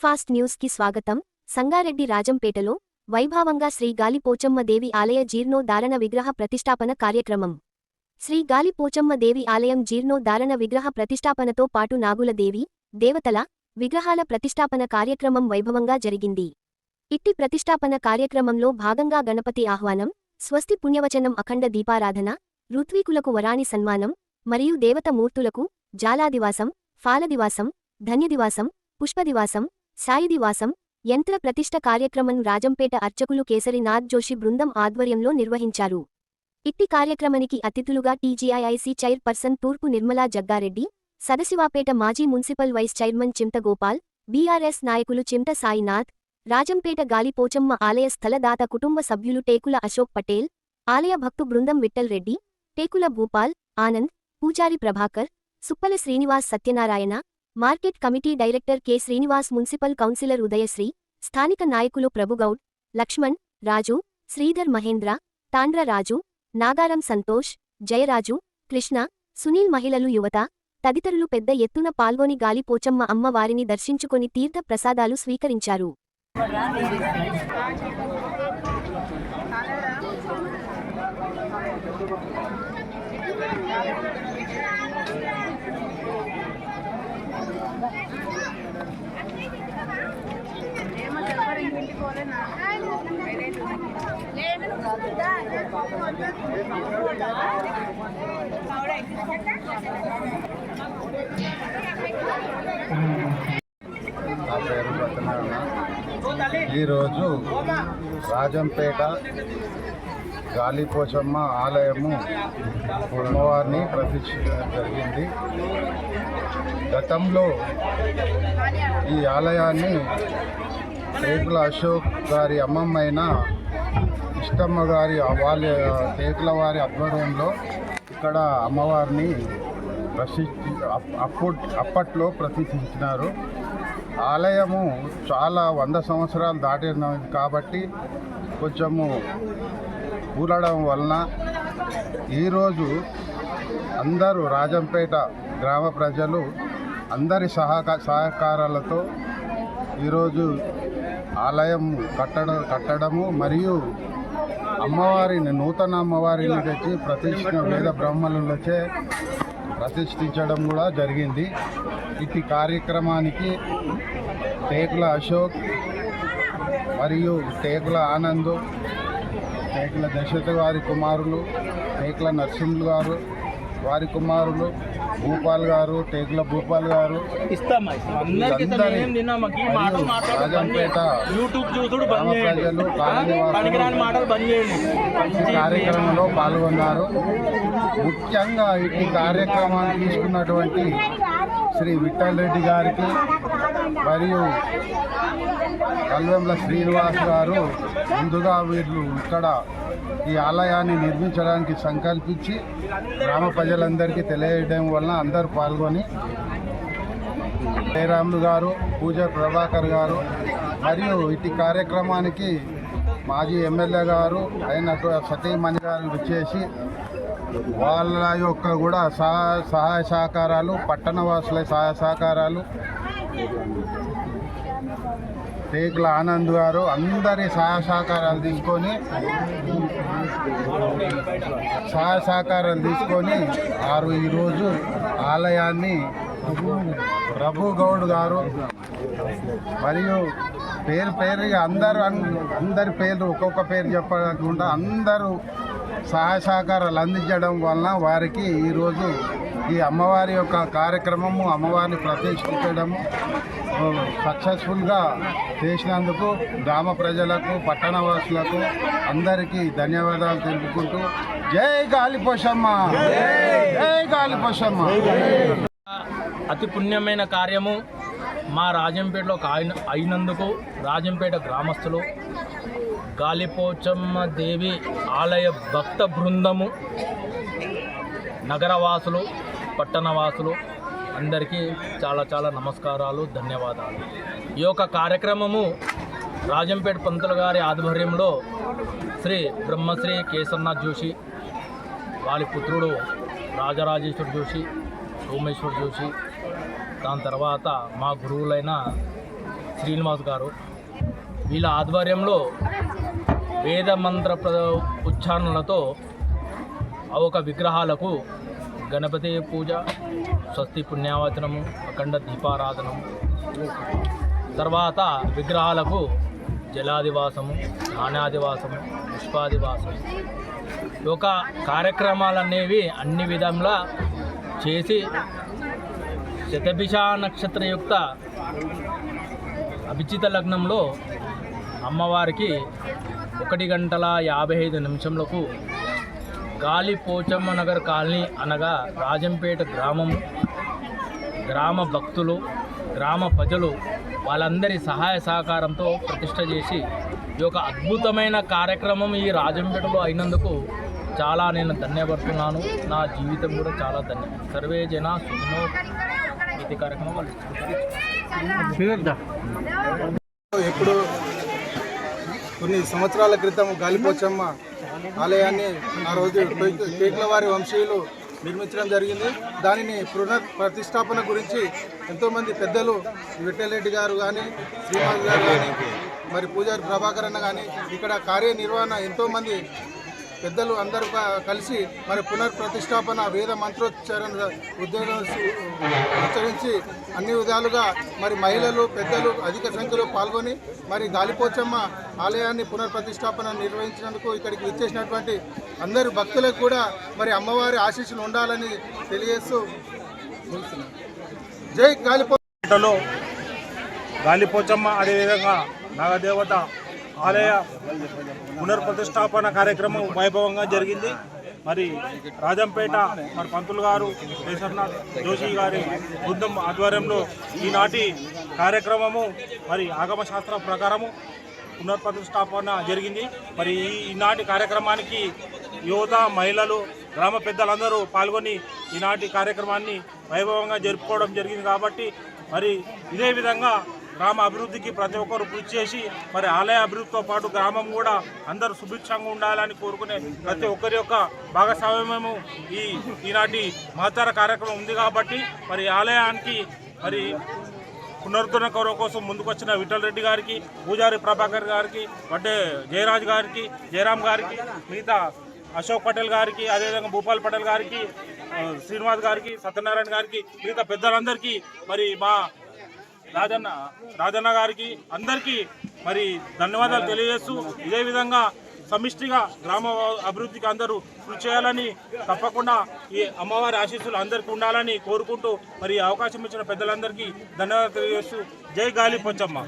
Fast న్యూస్కి స్వాగతం. సంగారెడ్డి రాజంపేటలో వైభవంగా శ్రీ గాలి పోచమ్మ దేవి ఆలయ జీర్ణోద్ధారణ విగ్రహ ప్రతిష్టాపన కార్యక్రమం. శ్రీ గాలి పోచమ్మ దేవి ఆలయం జీర్ణోద్ధారణ విగ్రహ ప్రతిష్టాపనతో పాటు నాగుల దేవి దేవతల విగ్రహాల ప్రతిష్టాపన కార్యక్రమం వైభవంగా జరిగింది. ఇట్టి ప్రతిష్టాపన కార్యక్రమంలో భాగంగా గణపతి ఆహ్వానం స్వస్తి పుణ్యవచనం అఖండ దీపారాధన ఋత్వీకులకు వరాణి సన్మానం మరియు దేవత మూర్తులకు జాలాదివాసం ఫాలదివాసం ధన్యదివాసం పుష్పదివాసం సాయిదివాసం యంత్ర ప్రతిష్ఠ కార్యక్రమం రాజంపేట అర్చకులు కేసరినాథ్ జోషి బృందం ఆధ్వర్యంలో నిర్వహించారు. ఇట్టి కార్యక్రమానికి అతిథులుగా టీజీఐఐసీ చైర్పర్సన్ తూర్పు నిర్మలా జగ్గారెడ్డి సదశివాపేట మాజీ municipal vice chairman Chinta Gopal B R S నాయకులు చింత సాయినాథ్ రాజంపేట గాలిపోచమ్మ ఆలయ స్థలదాత కుటుంబ సభ్యులు టేకుల అశోక్ పటేల్ ఆలయ భక్తు బృందం Vittal Reddy Tekula Bhupal Anand Pujari Prabhakar Suppala Srinivas Satyanarayana market committee director K. Srinivas municipal councillor Udayasri స్థానిక నాయకులు ప్రభుగౌడ్ లక్ష్మణ్ రాజు శ్రీధర్ మహేంద్ర తాండ్ర రాజు నాగారం సంతోష్ జయరాజు కృష్ణ సునీల్ మహిళలు యువత తదితరులు పెద్ద ఎత్తున పాల్గొని గాలి పోచమ్మ అమ్మ వారిని దర్శించుకొని తీర్థ ప్రసాదాలు స్వీకరించారు నా పేరు సత్యనారాయణ ఈరోజు రాజంపేట గాలిపోచమ్మ ఆలయము అమ్మవారిని ప్రతిష్ఠించడం జరిగింది. గతంలో ఈ ఆలయాన్ని టేకుల అశోక్ గారి అమ్మమ్మైన ఇష్టమ్మ గారి వాళ్ళ రేకుల వారి ఆధ్వర్యంలో ఇక్కడ అమ్మవారిని ప్రసిద్ధి అప్- అప్పుడు అప్పట్లో ప్రతిష్ఠించినారు. ఆలయము చాలా వంద సంవత్సరాలు దాటినది కాబట్టి కొంచెము కూలడం వలన ఈరోజు అందరూ రాజంపేట గ్రామ ప్రజలు అందరి సహకా సహకారాలతో ఈరోజు ఆలయం కట్టడం కట్టడము మరియు అమ్మవారిని నూతన అమ్మవారిని తెచ్చి ప్రతిష్ఠ వేద బ్రహ్మలచే ప్రతిష్ఠించడం కూడా జరిగింది. ఇటు కార్యక్రమానికి టేకుల అశోక్ మరియు టేకుల ఆనంద్ టేకుల దశరథ వారి కుమారులు టేకుల నరసింహులు గారు వారి కుమారులు భూపాల్ గారు టేకుల భూపాల్ గారు రాజంపేట ప్రజలు కార్యక్రమంలో పాల్గొన్నారు. ముఖ్యంగా ఈ కార్యక్రమాన్ని తీసుకున్నటువంటి శ్రీ విఠల్ రెడ్డి గారికి మరియు కల్వెంల శ్రీనివాస్ గారు ముందుగా వీళ్ళు ఇక్కడ ఈ ఆలయాన్ని నిర్మించడానికి సంకల్పించి గ్రామ ప్రజలందరికీ తెలియడం వలన అందరూ పాల్గొని జయరాములు గారు పూజ ప్రభాకర్ గారు మరియు ఇటు కార్యక్రమానికి మాజీ ఎమ్మెల్యే గారు అయినట్టు సతీమణి గారు వచ్చేసి వాళ్ళ యొక్క కూడా సహా సహాయ సహకారాలు పట్టణ వాసుల సహాయ సహకారాలు టేకుల ఆనంద్ గారు అందరి సహాయ సహకారాలు తీసుకొని సహాయ సహకారాలు తీసుకొని వారు ఈరోజు ఆలయాన్ని ప్రభు గౌడ్ గారు మరియు పేరు పేరుగా అందరూ అందరి పేర్లు ఒక్కొక్క పేరు చెప్పకుండా అందరూ సహాయ సహకారాలు అందించడం వలన వారికి ఈరోజు ఈ అమ్మవారి యొక్క కార్యక్రమము అమ్మవారిని ప్రతిష్ఠించడము సక్సెస్ఫుల్గా చేసినందుకు గ్రామ ప్రజలకు పట్టణవాసులకు అందరికీ ధన్యవాదాలు తెలుపుకుంటూ జై గాలిపోషమ్మ! జై గాలిపోషమ్మ! అతి పుణ్యమైన కార్యము మా రాజంపేటలో అయినందుకు రాజంపేట గ్రామస్తులు. గాలిపోచమ్మ దేవి ఆలయ భక్త బృందము నగరవాసులు పట్టణవాసులు. అందరికీ చాలా చాలా నమస్కారాలు ధన్యవాదాలు. ఈ యొక్క కార్యక్రమము రాజంపేట పంతులు గారి ఆధ్వర్యంలో శ్రీ బ్రహ్మశ్రీ కేసర్నాథ్ జోషి వారి పుత్రుడు రాజరాజేశ్వర్ జోషి సోమేశ్వర్ జోషి దాని తర్వాత మా గురువులైన శ్రీనివాస్ గారు. వీళ్ళ ఆధ్వర్యంలో వేద మంత్ర ప్ర- ఉచ్చారణలతో ఆ ఒక విగ్రహాలకు గణపతి పూజ స్వస్తి పుణ్యావచనము అఖండ దీపారాధనము. తర్వాత విగ్రహాలకు జలాదివాసము నాణ్యాదివాసము పుష్పాదివాసము. ఒక కార్యక్రమాలనేవి అన్ని విధంగా చేసి శతభిష నక్షత్రయుక్త అభిచిత లగ్నంలో అమ్మవారికి ఒకటి గంటల యాభై ఐదు నిమిషంలకు గాలి పోచమ్మ నగర్ కాలనీ అనగా రాజంపేట గ్రామం. గ్రామ భక్తులు గ్రామ ప్రజలు వాళ్ళందరి సహాయ సహకారంతో ప్రతిష్ట చేసి ఈ యొక్క అద్భుతమైన కార్యక్రమం ఈ రాజంపేటలో అయినందుకు చాలా నేను ధన్యపడుతున్నాను. నా జీవితం కూడా చాలా ధన్యం. సర్వే జన సుఖనో ఇది కార్యక్రమం వాళ్ళు ఎప్పుడు కొన్ని సంవత్సరాల క్రితం గాలిపోచమ్మ ఆలయాన్ని ఆ రోజు పేట్ల వారి వంశీయులు నిర్మించడం జరిగింది. దానిని పునః ప్రతిష్టాపన గురించి ఎంతోమంది పెద్దలు విఠలరెడ్డి గారు కానీ శ్రీనివాస్ గారు కానీ మరి పూజారి ప్రభాకర్ అన్న కానీ ఇక్కడ కార్యనిర్వహణ ఎంతోమంది పెద్దలు అందరూ కలిసి మరి పునర్ప్రతిష్టాపన వేద మంత్రోచ్చారణ ఉద్యోగం ఉచ్చరించి అన్ని విధాలుగా మరి మహిళలు పెద్దలు అధిక సంఖ్యలో పాల్గొని మరి గాలిపోచమ్మ ఆలయాన్ని పునర్ప్రతిష్టాపన నిర్వహించినందుకు ఇక్కడికి విచ్చేసినటువంటి అందరు భక్తులకు కూడా మరి అమ్మవారి ఆశీస్సులు ఉండాలని తెలియజేస్తూ జై గాలిపో గాలిపోచమ్మ అదేవిధంగా నాగదేవత ఆలయ పునర్ప్రతిష్టాపన కార్యక్రమం వైభవంగా జరిగింది. మరి రాజంపేట మరి పంతులు గారు కేశర్నాథ్ జోషి గారి బృందం ఆధ్వర్యంలో ఈనాటి కార్యక్రమము మరి ఆగమశాస్త్ర ప్రకారము పునర్ప్రతిష్టాపన జరిగింది. మరి ఈనాటి కార్యక్రమానికి యువత మహిళలు గ్రామ పెద్దలందరూ పాల్గొని ఈనాటి కార్యక్రమాన్ని వైభవంగా జరుపుకోవడం జరిగింది కాబట్టి మరి ఇదే విధంగా గ్రామ అభివృద్ధికి ప్రతి ఒక్కరు కృషి చేసి మరి ఆలయ అభివృద్ధితో పాటు గ్రామం కూడా అందరూ సుభిక్షంగా ఉండాలని కోరుకునే ప్రతి ఒక్కరి యొక్క భాగస్వామ్యము ఈ ఈనాటి మహత్తర కార్యక్రమం ఉంది కాబట్టి మరి ఆలయానికి మరి పునరుద్ధరణ కౌరవ కోసం ముందుకొచ్చిన విఠల్ రెడ్డి గారికి పూజారి ప్రభాకర్ గారికి వడ్డే జయరాజ్ గారికి జయరామ్ గారికి మిగతా అశోక్ పటేల్ గారికి అదేవిధంగా భూపాల్ పటేల్ గారికి శ్రీనివాస్ గారికి సత్యనారాయణ గారికి మిగతా పెద్దలందరికీ మరి మా రాజన్న రాజన్న గారికి అందరికీ మరి ధన్యవాదాలు తెలియజేస్తూ ఇదే విధంగా సమిష్టిగా గ్రామ అభివృద్ధికి అందరూ కృషి చేయాలని తప్పకుండా ఈ అమ్మవారి ఆశీస్సులు అందరికీ ఉండాలని కోరుకుంటూ మరి అవకాశం ఇచ్చిన పెద్దలందరికీ ధన్యవాదాలు తెలియజేస్తూ జై గాలి పొచ్చమ్మ